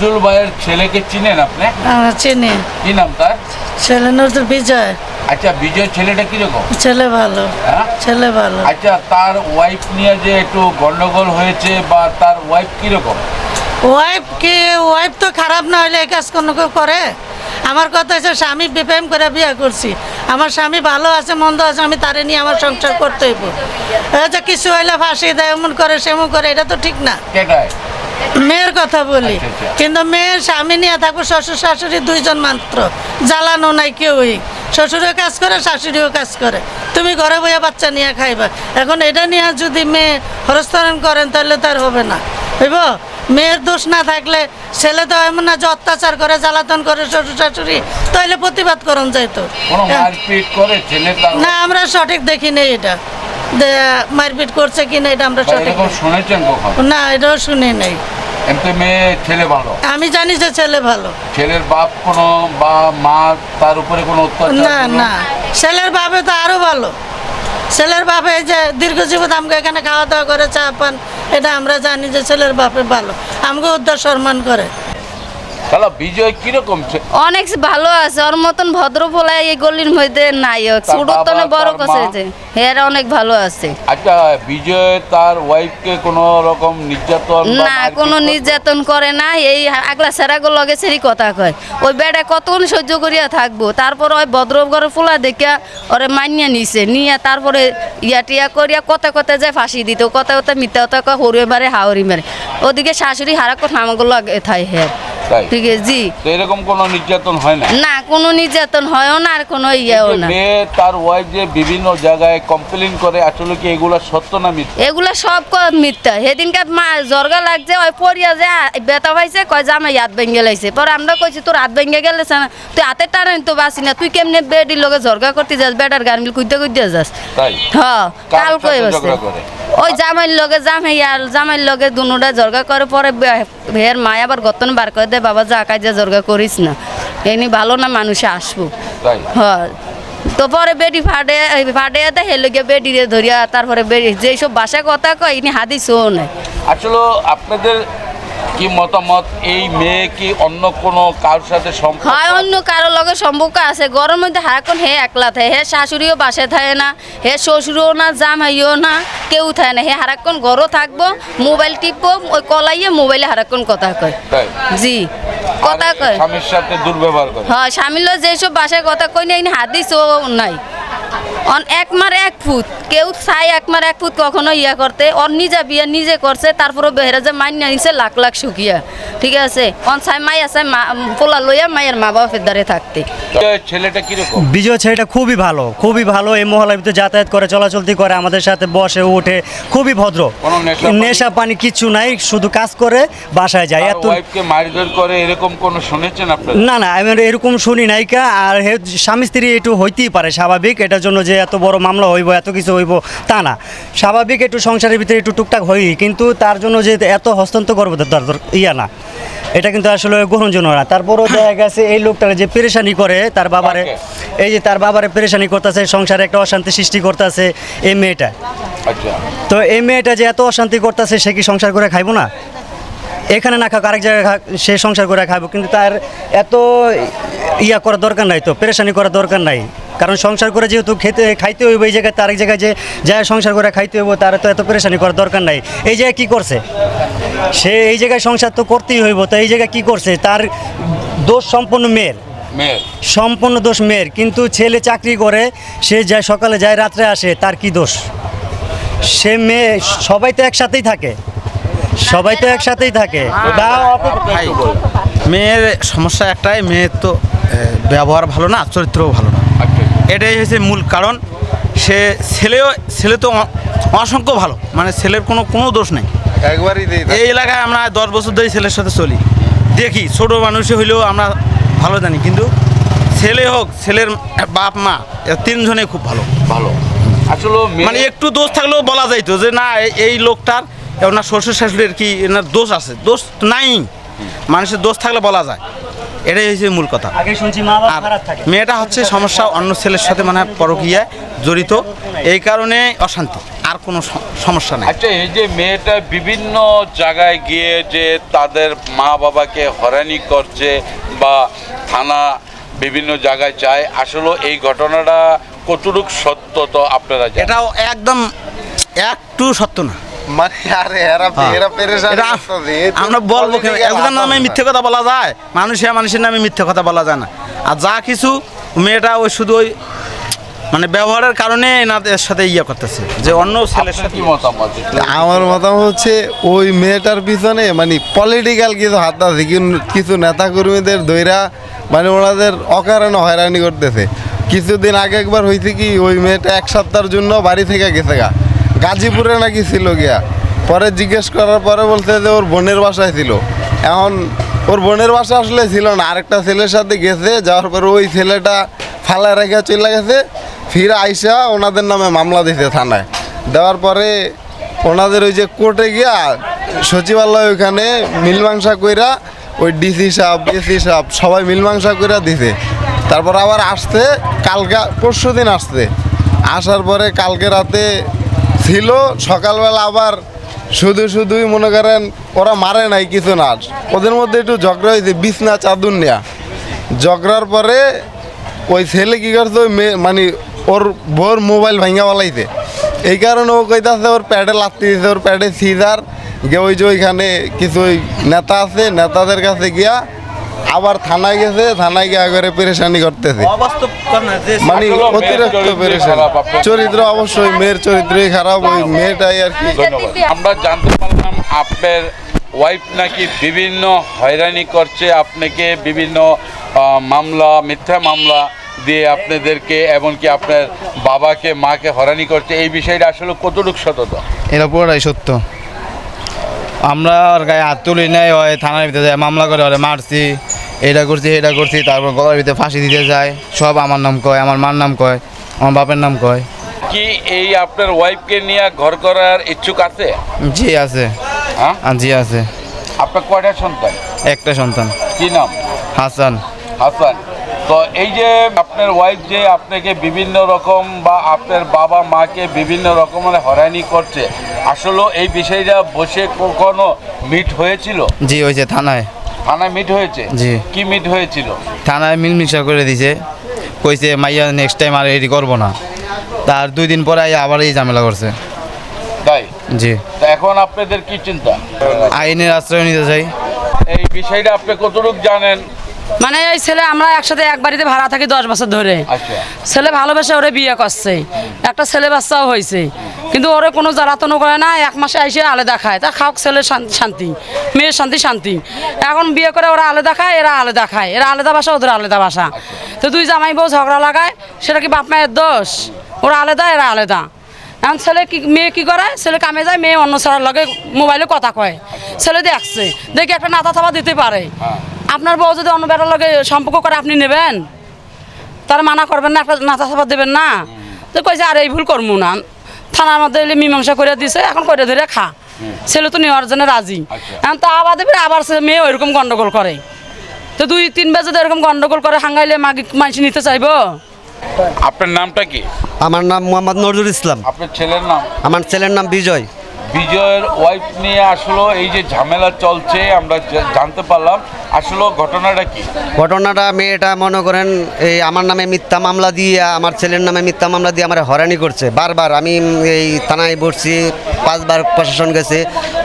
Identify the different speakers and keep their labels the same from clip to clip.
Speaker 1: নজরুল ভাইয়ের ছেলেকে চিনেন আপনি?
Speaker 2: আমরা চিনি।
Speaker 1: কি নাম তার?
Speaker 2: ছেলে নজরুল বিজয়।
Speaker 1: আচ্ছা বিজয় ছেলেটা কীরকম?
Speaker 2: ছেলে ভালো।
Speaker 1: হ্যাঁ?
Speaker 2: ছেলে ভালো।
Speaker 1: আচ্ছা তার ওয়াইফ নিয়ে যে একটু গন্ডগোল হয়েছে বা তার ওয়াইফ কীরকম?
Speaker 2: ওয়াইফ কি ওয়াইফ তো খারাপ না হলে এই কাজ কোনো কেউ করে? আমার কথা হচ্ছে স্বামী বিপ্রেম করে বিয়ে করছি। আমার স্বামী ভালো আছে মন্দ আছে আমি তারে নিয়ে আমার সংসার করতে হইব। কিছু হইলে ফাঁসি দেয় এমন করে সেমন করে এটা তো ঠিক না। মেয়ের কথা বলি।
Speaker 1: আচ্ছা, আচ্ছা।
Speaker 2: কিন্তু মেয়ের স্বামী নিয়ে থাকব শ্বশুর শাশুড়ি দুইজন মাত্র। জ্বালানো নাই কেউই। শ্বশুরও কাজ করে শাশুড়িও কাজ করে। তুমি ঘরে বইয়া বাচ্চা নিয়ে খাইবা। এখন এটা নিয়ে যদি মেয়ে হরস্তারণ করেন তাহলে তার হবে না। হইব? মেয়ের দোষ না থাকলে ছেলে তো এমন না যে অত্যাচার করে জ্বালাতন করে শ্বশুর শাশুড়ি তাহলে প্রতিবাদ করন যাইতো। না আমরা সঠিক দেখি নেই এটা। মারপিট করছে কিনা এটা আমরা সঠিক না। এটাও শুনি নাই।
Speaker 1: ছেলে ভালো?
Speaker 2: আমি জানি যে ছেলে ভালো।
Speaker 1: ছেলের বাপ কোনো বা মা তার উপরে কোনো
Speaker 2: না না। ছেলের বাপে তো আরও ভালো। ছেলের বাপে যে দীর্ঘ দীর্ঘজীবন আমাকে এখানে খাওয়া দাওয়া করে চা পান এটা আমরা জানি যে ছেলের বাপে ভালো। আমাকে উদ্ধার সম্মান করে।
Speaker 1: শালা বিজয় কীরকম?
Speaker 3: অনেক ভালো আছে ওর মতন ভদ্র পোলায় এই গলির মধ্যে নাই। ছোট বড় হেরা অনেক ভালো আছে।
Speaker 1: আচ্ছা বিজয় তার ওয়াইফকে কোনো রকম নির্যাতন
Speaker 3: না কোনো নির্যাতন করে না এই আগলা সেরাগো লগে সেরি কথা কয়। ওই বেড়া কতক্ষণ সহ্য করিয়া থাকব? তারপর ওই ভদ্র ঘরে ফুলা দেখিয়া ওরে মানিয়া নিছে নিয়ে তারপরে ইয়া টিয়া করিয়া কথা কথা যায় ফাঁসি দিত কথা কথা মিথ্যা কথা কয় হরুয়ে মারে হাওড়ি মারে। ওদিকে শাশুড়ি হারা কথা আমাকে লগে থাই হ্যাঁ ঠিক আছে জি।
Speaker 1: এরকম কোনো নির্যাতন হয় না
Speaker 3: না কোনো নির্যাতন হয়ও না আর কোনো ইয়েও না।
Speaker 1: মেয়ে তার ওয়াইফ যে বিভিন্ন জায়গায় কমপ্লেন করে আসলে কি এগুলো সত্য না মিথ্যা?
Speaker 3: এগুলা সব মিথ্যা। সেদিনকার মা জর্গা লাগছে ওই পড়িয়া যে বেতা পাইছে কয় যে আমার হাত ভেঙে লাইছে। পরে আমরা কইছি তোর হাত ভেঙে গেলেছে না তুই হাতে টানেন তো বাসি না। তুই কেমনে বেডির লগে জর্গা করতে যাস বেটার গান মিল কুইতে কুইতে যাস?
Speaker 1: তাই?
Speaker 3: হ্যাঁ কাল বসে
Speaker 1: করে?
Speaker 3: ওই জামাইয়ের লগে জামাই আর জামাইয়ের লগে দুনুটা জর্গা করে পরে ভের মায় আবার গতন বার করে দে বাবা যা কাজে জর্গা করিস না। এনি ভালো না মানুষে আসব। হ্যাঁ। তো পরে বেডি ফাটে ফাটে ফাটে হেলে হেলগে বেডি ধরিয়া তারপরে যেই সব বাসা কথা কয় ইনি হাদিসও নাই।
Speaker 1: আসলে আপনাদের কি মতামত? এই মেয়ে কি অন্য কোনো কারোর সাথে সম্পর্ক?
Speaker 3: হয় অন্য কারও লগে সম্পর্ক আছে। গরম মধ্যে হারাক্ষণ হে একলা থাকে। হে শাশুড়িও বাসে থাকে না। হে শ্বশুরও না জামাইও না কেউ থাকে না। হে হারাক্ষণ ঘরও থাকব মোবাইল টিপবো ওই কলাইয়ে মোবাইলে হারাক্ষণ কথা কয়। জি কথা কয়।
Speaker 1: স্বামীর সাথে দুর্ব্যবহার করে।
Speaker 3: হ্যাঁ স্বামীর যেসব বাসায় কথা কই না হাদিসও নাই। অন এক মার এক ফুট। কেউ চাই এক মার এক ফুট কখনো ইয়া করতে। অন নিজে বিয়া নিজে করছে তারপরে বেহেরা যে মাইন নিছে লাখ লাখ শুকিয়া ঠিক আছে? অন চাই মাই আছে মা পোলা লইয়া মায়ের মা বাপের দ্বারে থাকতে।
Speaker 1: ছেলেটা কীরকম?
Speaker 4: বিজয় ছেলেটা খুবই ভালো খুবই ভালো। এই মহলার ভিতরে যাতায়াত করে চলাচলতি করে আমাদের সাথে বসে উঠে খুবই ভদ্র।
Speaker 1: নেশা পানি?
Speaker 4: কিচ্ছু নাই শুধু কাজ করে বাসায় যায়। এত
Speaker 1: ওয়াইফকে মারধর করে এরকম কোন শুনেছেন আপনারা?
Speaker 4: না না আমি এরকম শুনি নাই কা। আর হে স্বামী স্ত্রী একটু হইতেই পারে স্বাভাবিক। এটার জন্য যে এত বড় মামলা হইব এত কিছু হইব তা না। স্বাভাবিক একটু সংসারের ভিতরে একটু টুকটাক হই কিন্তু তার জন্য যে এত হস্তান্তর করব তার ইয়া না। এটা কিন্তু আসলে গ্রহণযোগ্য না। তারপরও দেখা গেছে এই লোকটার যে পেরেশানি করে তার বাবারে এই যে তার বাবারে পেরেশানি করতেছে সংসারে একটা অশান্তি সৃষ্টি করতেছে এই মেয়েটা।
Speaker 1: আচ্ছা।
Speaker 4: তো এই মেয়েটা যে এত অশান্তি করতেছে সে কি সংসার করে খাইবো না? এখানে না খাক আরেক জায়গায় খাক সে সংসার করে খাইবো কিন্তু তার এত ইয়া করার দরকার নাই তো পেরেশানি করার দরকার নাই। কারণ সংসার করে যেহেতু খেতে খাইতে হইব এই জায়গায় তার এক জায়গায় যে যায় সংসার করে খাইতে হইব তার তো এত পেরেশানি করার দরকার নাই। এই জায়গায় কী করছে? সে এই জায়গায় সংসার তো করতেই হইব তো এই জায়গায় কী করছে? তার দোষ সম্পূর্ণ মেয়ের।
Speaker 1: মেয়ের।
Speaker 4: সম্পূর্ণ দোষ মেয়ের কিন্তু ছেলে চাকরি করে সে যায় সকালে যায় রাত্রে আসে তার কি দোষ? সে মেয়ে সবাই তো একসাথেই থাকে। সবাই তো একসাথেই থাকে। তা
Speaker 5: মেয়ের সমস্যা একটাই মেয়ের তো ব্যবহার ভালো না চরিত্রও ভালো না। এটাই হচ্ছে মূল কারণ। সে ছেলেও ছেলে তো অসংখ্য ভালো মানে ছেলের কোনো কোনো দোষ নেই।
Speaker 1: একবারই
Speaker 5: এই এলাকায় আমরা দশ বছর ধরে ছেলের সাথে চলি। দেখি ছোট মানুষ হইলেও আমরা ভালো জানি কিন্তু ছেলে হোক ছেলের বাপ মা এরা তিনজনেই খুব ভালো।
Speaker 1: ভালো। আসলে
Speaker 5: মানে একটু দোষ থাকলেও বলা যাইতো যে না এই- এই লোকটার ওনার শ্বশুর শাশুড়ির কি এনার দোষ আছে? দোষ নাই। মানুষের দোষ থাকলে বলা যায়। এটাই হচ্ছে মূল কথা।
Speaker 4: আগে শুনছি
Speaker 5: আর মেয়েটা হচ্ছে সমস্যা অন্য ছেলের সাথে মানে পরকীয়ায় জড়িত। এই কারণে অশান্তি। আর কোনো সমস্যা নেই।
Speaker 1: আচ্ছা এই যে মেয়েটা বিভিন্ন জায়গায় গিয়ে যে তাদের মা বাবাকে হয়রানি করছে বা থানা বিভিন্ন জায়গায় যায় আসলে এই ঘটনাটা কতটুক সত্য তো আপনারা
Speaker 5: এটাও একদম একটু সত্য না।
Speaker 6: মানে আরে এরা এরা পেরেশান
Speaker 5: আমরা বলব? একজনের নামে মিথ্যে কথা বলা যায় মানুষের মানুষের নামে মিথ্যে কথা বলা যায় না। আর যা কিছু মেয়েটা ওই শুধু ওই মানে ব্যবহারের কারণে এনাদের সাথে ইয়ে করতেছে যে অন্য ছেলের সাথে
Speaker 1: কি মতামত?
Speaker 6: আমার মতামত হচ্ছে ওই মেয়েটার পিছনে মানে পলিটিক্যাল কিছু হাত আছে কিছু নেতাকর্মীদের দৈরা মানে ওনাদের অকারণে হয়রানি করতেছে। কিছুদিন আগে একবার হয়েছে কি ওই মেয়েটা এক সপ্তাহের জন্য বাড়ি থেকে গেছে গা। গাজীপুরে নাকি ছিল গিয়া। পরে জিজ্ঞেস করার পরে বলছে যে ওর বোনের বাসায় ছিল। এখন ওর বোনের বাসা আসলে ছিল না। আরেকটা ছেলের সাথে গেছে, যাওয়ার পরে ওই ছেলেটা ফালা রেখে চলে গেছে। ফিরে আইসা ওনাদের নামে মামলা দিতে থানায়। দেওয়ার পরে ওনাদের ওই যে কোর্টে গিয়া সচিবালয় ওইখানে মিলমাংসা কইরা ওই ডিসি সাহেব, এসি সাহেব সবাই মিলমাংসা কইরা দিছে। তারপর আবার আসতে কালকে পরশু দিন আসতে আসার পরে কালকে রাতে ছিল, সকালবেলা আবার শুধু শুধুই মনে করেন ওরা মারে নাই কিছু না। ওদের মধ্যে একটু ঝগড়া হয়েছে, বিছনা চাদুর নেয়া। ঝগড়ার পরে ওই ছেলে কী করছে, ওই মেয়ে মানে ওর বোর মোবাইল ভাঙা বলাইছে এই কারণে ও কইতাছে, ওর প্যাডে লাগতে দিছে, ওর প্যাডে সিজার। গিয়ে ওই যে ওইখানে কিছু ওই নেতা আছে, নেতাদের কাছে গিয়া আবার থানায় গেছে থানায় গিয়ে আগে পেরেশানি করতেছে। মানে অতিরিক্ত পেরেশানি। চরিত্র অবশ্যই মেয়ের চরিত্রই খারাপ ওই মেয়েটাই আর কি।
Speaker 1: আমরা জানতে পারলাম আপনার ওয়াইফ নাকি বিভিন্ন হয়রানি করছে আপনাকে বিভিন্ন মামলা মিথ্যা মামলা দিয়ে আপনাদেরকে এমনকি আপনার বাবাকে মাকে হয়রানি করছে। এই বিষয়টা আসলে কতটুকু সতত?
Speaker 7: এটা পুরোটাই সত্য। আমরা ওর গায়ে হাত তুলি নেই হয় থানার ভিতরে মামলা করে ওরে মারছি। এটা করছি এটা করছি তারপর গলার ভিতরে ফাঁসি দিতে যায়। সব আমার নাম কয় আমার মার নাম কয় আমার বাপের নাম কয়।
Speaker 1: কি এই আপনার ওয়াইফকে নিয়ে ঘর করার ইচ্ছুক আছে?
Speaker 7: জি আছে।
Speaker 1: হ্যাঁ?
Speaker 7: জি আছে।
Speaker 1: আপনার কয়টা সন্তান?
Speaker 7: একটা সন্তান।
Speaker 1: কি নাম?
Speaker 7: হাসান।
Speaker 1: হাসান। তো এই যে আপনার ওয়াইফ যে আপনাকে বিভিন্ন রকম বা আপনার বাবা মাকে বিভিন্ন রকমের হয়রানি করছে আসলে এই বিষয়টা বসে কখনো মিট হয়েছিল?
Speaker 7: জি হয়েছে থানায়।
Speaker 1: থানায় মিট হয়েছে?
Speaker 7: জি।
Speaker 1: কি মিট হয়েছিল?
Speaker 7: থানায় মিলমিশা করে দিছে। কইছে মাইয়া নেক্সট টাইম আর এটি করব না। তার দুই দিন পরে আবার এই ঝামেলা করছে।
Speaker 1: তাই?
Speaker 7: জি।
Speaker 1: তো এখন আপনাদের কি চিন্তা?
Speaker 7: আইনের আশ্রয় নিতে চাই।
Speaker 1: এই বিষয়টা আপনি কতটুকু জানেন?
Speaker 8: মানে এই ছেলে আমরা একসাথে এক বাড়িতে ভাড়া থাকি দশ বছর ধরে।
Speaker 1: আচ্ছা।
Speaker 8: ছেলে ভালোবেসে ওরে বিয়ে করছে। একটা ছেলে বাচ্চাও হয়েছে। কিন্তু ওরে কোনো জ্বালাতনও করে না এক মাসে এসে আলাদা খায়। তা খাওক শান- শান্তি মেয়ের শান্তি শান্তি। এখন বিয়ে করে ওরা আলাদা খায় এরা আলাদা খায়। এরা আলাদা বাসা ওদের আলাদা বাসা তো দুই জামাই বউ ঝগড়া লাগায় সেটা কি বাপ মায়ের দোষ? ওরা আলাদা এরা আলাদা। এখন ছেলে কি মেয়ে কি করে? ছেলে কামে যায় মেয়ে অন্য ছেলের লগে মোবাইলে কথা কয়। ছেলে দেখছে দেখি একটা নাতা থাবা দিতে পারে। আপনার বউ যদি অন্য বেটার লগে সম্পর্ক করে আপনি নেবেন? তারা মানা করবেন না একটা থাবা দেবেন না। তো কইছে আর এই ভুল করব না। থানার মধ্যে এলে মীমাংসা করে দিছে এখন করে ধরে খা। ছেলে তো নেওয়ার জন্য রাজি। এখন তা আবার দেবে আবার সে মেয়ে ওইরকম গন্ডগোল করে। তো দুই তিন বার যদি এরকম গন্ডগোল করে হাঙ্গাইলে মাগি মানুষ নিতে চাইব?
Speaker 1: আপনার নামটা কি?
Speaker 9: আমার নাম মোহাম্মদ নজরুল ইসলাম।
Speaker 1: আপনার ছেলের নাম?
Speaker 9: আমার ছেলের নাম বিজয়।
Speaker 1: বিজয়ের ওয়াইফ নিয়ে আসলো, এই যে ঝামেলা চলছে, আমরা জানতে পারলাম। আসলো, ঘটনাটা কি?
Speaker 9: ঘটনাটা মেয়েটা মনে করেন, এই আমার নামে মিথ্যা মামলা দিয়ে, আমার ছেলের নামে মিথ্যা মামলা দিয়ে আমার হয়রানি করছে। বারবার আমি এই থানায় বসছি, পাঁচবার প্রশাসন গেছে,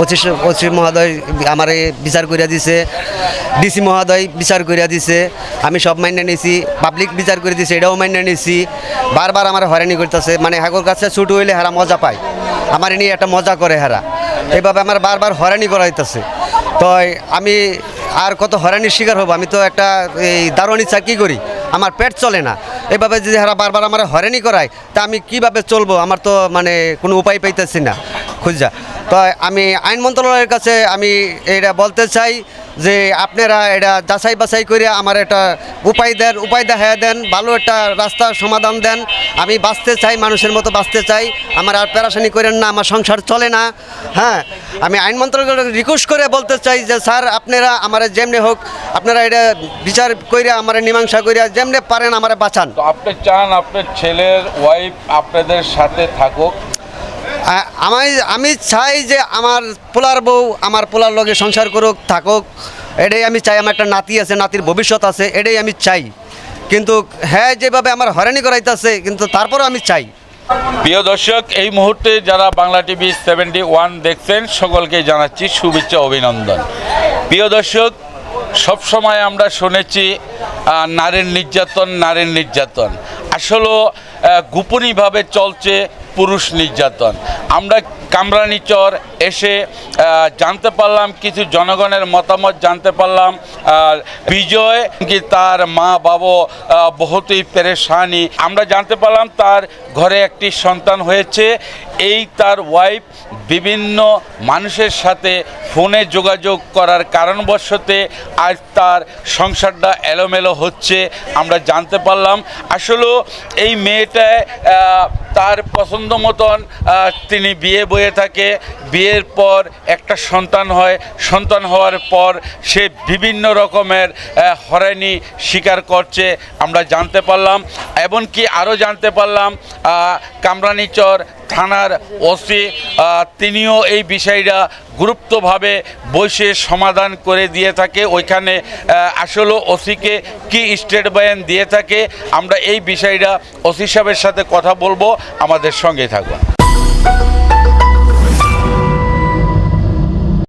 Speaker 9: ওসি ওসি মহোদয় আমার বিচার করিয়া দিছে, ডিসি মহোদয় বিচার করিয়া দিছে, আমি সব মাইনে নিয়েছি পাবলিক বিচার করে দিছে, এটাও মাইনে নিয়েছি বারবার আমার হয়রানি করতেছে মানে হাগর কাছে ছুট হইলে হারা মজা পায়। আমার নিয়ে একটা মজা করে হেরা। এইভাবে আমার বারবার হয়রানি করাইতেছে তো আমি আর কত হয়রানির শিকার হব? আমি তো একটা এই দারোয়ানি চাকরি করি, আমার পেট চলে না। এভাবে যদি হারা বারবার আমার হয়রানি করায়, তা আমি কীভাবে চলবো? আমার তো মানে কোনো উপায় পাইতেছি না। খুঁজা। তো আমি আইন মন্ত্রণালয়ের কাছে আমি এটা বলতে চাই যে আপনারা এটা যাচাই বাছাই করে আমার একটা উপায় দেন, উপায় দেখা দেন, ভালো একটা রাস্তার সমাধান দেন। আমি বাঁচতে চাই, মানুষের মতো বাঁচতে চাই। আমার আর প্যারাসানি করেন না, আমার সংসার চলে না। হ্যাঁ আমি আইন মন্ত্রণালয়ের রিকোয়েস্ট করে বলতে চাই যে, স্যার, আপনারা আমার যেমনি হোক, আপনারা এটা বিচার করে আমার মীমাংসা করে যেমনি পারেন আমার বাঁচান।
Speaker 1: আপনি চান আপনার ছেলের ওয়াইফ আপনাদের সাথে থাকুক।
Speaker 9: আমি আমি চাই যে আমার পোলার বউ আমার পোলার লগে সংসার করুক, থাকুক। এটাই আমি চাই, আমার একটা নাতি আছে, নাতির ভবিষ্যৎ আছে, এটাই আমি চাই। কিন্তু হ্যাঁ যেভাবে আমার হয়রানি করাইতেছে, কিন্তু তারপরেও আমি চাই।
Speaker 1: প্রিয় দর্শক, এই মুহূর্তে যারা বাংলা টিভি সেভেন্টি ওয়ান দেখছেন, সকলকে জানাচ্ছি শুভেচ্ছা, অভিনন্দন। প্রিয় দর্শক, সবসময় আমরা শুনেছি নারীর নির্যাতন নারীর নির্যাতন। আসলে গোপনীয়ভাবে চলছে পুরুষ নির্যাতন। আমরা কামরানিচর এসে জানতে পারলাম, কিছু জনগণের মতামত জানতে পারলাম বিজয় কি তার মা বাবা বহুতই পেরেশানি। আমরা জানতে পারলাম তার ঘরে একটি সন্তান হয়েছে। এই তার ওয়াইফ বিভিন্ন মানুষের সাথে ফোনে যোগাযোগ করার কারণবশতে আজ তার সংসারটা এলোমেলো হচ্ছে, আমরা জানতে পারলাম। আসলে এই মেয়েটায় তার পছন্দ মতন তিনি বিয়ে বয়ে থাকে। বিয়ের পর একটা সন্তান হয়, সন্তান হওয়ার পর সে বিভিন্ন রকমের হরানি স্বীকার করছে, আমরা জানতে পারলাম। এমনকি আরও জানতে পারলাম কামরানীচর থানার ওসি তিনিও এই বিষয়টা গুরুত্বভাবে বসে সমাধান করে দিয়ে থাকে। ওইখানে আসলে ওসিকে কি স্টেট বয়ান দিয়ে থাকে, আমরা এই বিষয়টা ওসি সাহেবের সাথে কথা বলব, আমাদের সঙ্গে থাকুন।